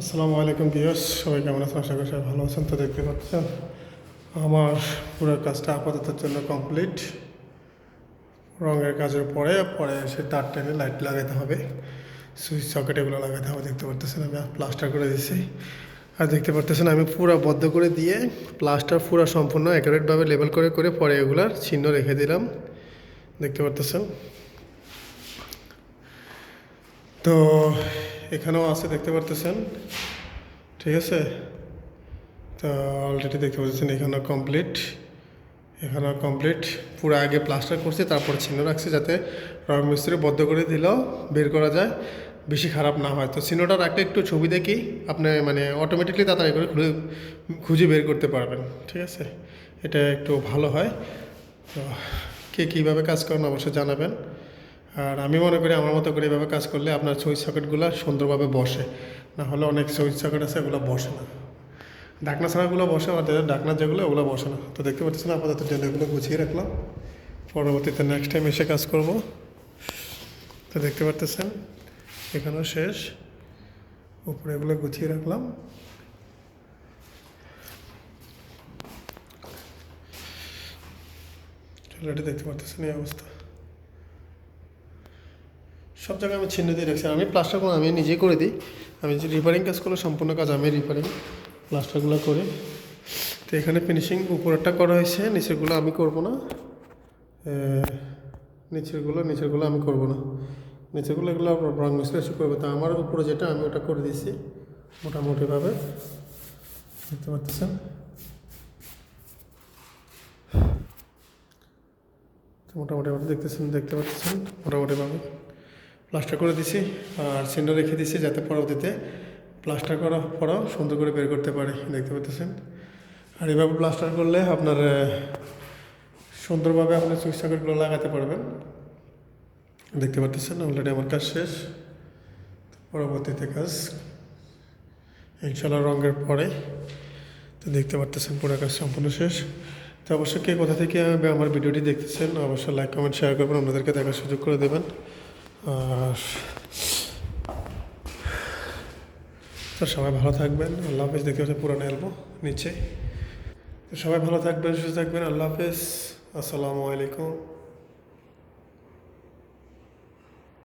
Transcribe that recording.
আসসালামু আলাইকুম বিয়স সবাই কেমন আছেন? আশা করি সবাই ভালো আছেন, তো দেখতে পাচ্ছেন আমার পুরো কাজটা আপাততের জন্য কমপ্লিট। রঙের কাজের পরে পরে সে তার টেনে লাইট লাগাতে হবে। সুইচ সকেট এগুলো লাগাতে হবে, দেখতে পারতেছেন আমি প্লাস্টার করে দিয়েছি আর দেখতে পারতেছেন আমি পুরো বদ্ধ করে দিয়ে প্লাস্টার পুরো সম্পূর্ণ অ্যাকুরেটভাবে লেবেল করে করে পরে এগুলার চিহ্ন রেখে দিলাম। দেখতে পারতেছেন? তো এখানেও আছে, দেখতে পারতেছেন? ঠিক আছে? তো অলরেডি দেখতে পাচ্ছেন এখানেও কমপ্লিট এখানেও কমপ্লিট পুরো আগে প্লাস্টার করছি, তারপর ছিন্ন রাখছি যাতে রং মিস্ত্রি বদ্ধ করে দিলেও বের করা যায়, বেশি খারাপ না হয়। তো চিহ্নটা রাখলে একটু ছবি দেখি, আপনি মানে অটোমেটিকলি তাড়াতাড়ি করে খুঁজে খুঁজে বের করতে পারবেন। ঠিক আছে? এটা একটু ভালো হয়। তো কে কীভাবে কাজ করেন অবশ্যই জানাবেন। আর আমি মনে করি আমার মতো করে এভাবে কাজ করলে আপনার সুইচ সকেটগুলো সুন্দরভাবে বসে। না হলে অনেক সুইচ সকেট আছে, এগুলো বসে না। ডাকনা ছাড়াগুলো বসে আমাদের ডাকনা যেগুলো, ওগুলো বসে না। তো দেখতে পাচ্ছেন, আপাতত ডেলেগুলো গুছিয়ে রাখলাম। পরবর্তীতে নেক্সট টাইম এসে কাজ করব। তো দেখতে পারতেছেন এখানেও শেষ। উপরে এগুলো গুছিয়ে রাখলাম। অলরেডি দেখতে পারতেছেন এই অবস্থা। সব জায়গায় আমি চিহ্ন দিয়ে রাখছি আমি প্লাস্টারগুলো আমি নিজে করে দিই। আমি যে রিপেয়ারিং কাজ করলে সম্পূর্ণ কাজ আমি রিপেয়ারিং প্লাস্টারগুলো করে। তো এখানে ফিনিশিং উপরেরটা করা হয়েছে, নিচেরগুলো আমি করব না। নিচেরগুলো নিচেরগুলো আমি করব না। নিচেরগুলো এগুলো রং মিস্ত্রি এসে করবে তো আমার উপরে যেটা, আমি ওটা করে দিয়েছি মোটামুটিভাবে। দেখতে পাচ্ছেন? মোটামুটিভাবে দেখতেছেন, দেখতে পাচ্ছেন? মোটামুটিভাবে। প্লাস্টার করে দিছি, আর সিন্ডো রেখে দিছি যাতে পরবর্তীতে প্লাস্টার করার পরও সুন্দর করে বের করতে পারে, দেখতে পাচ্ছেন? আর এভাবে প্লাস্টার করলে আপনার সুন্দরভাবে আপনার সুইচ সকেটগুলো লাগাতে পারবেন। দেখতে পাচ্ছেন অলরেডি আমার কাজ শেষ। পরবর্তীতে কাজ ইনশাল্লাহ রঙের পরে। তো দেখতে পারতেছেন পুরো কাজ সম্পূর্ণ শেষ। তো অবশ্যই কে কোথা থেকে আমার ভিডিওটি দেখতেছেন, অবশ্যই লাইক কমেন্ট শেয়ার করবেন। আপনাদেরকে দেখার সুযোগ করে দেবেন। আর সবাই ভালো থাকবেন, আল্লাহ হাফেজ দেখতে হচ্ছে পুরানো এলবো নিচে। সবাই ভালো থাকবেন, সুস্থ থাকবেন, আল্লাহ হাফেজ, আসসালামু আলাইকুম।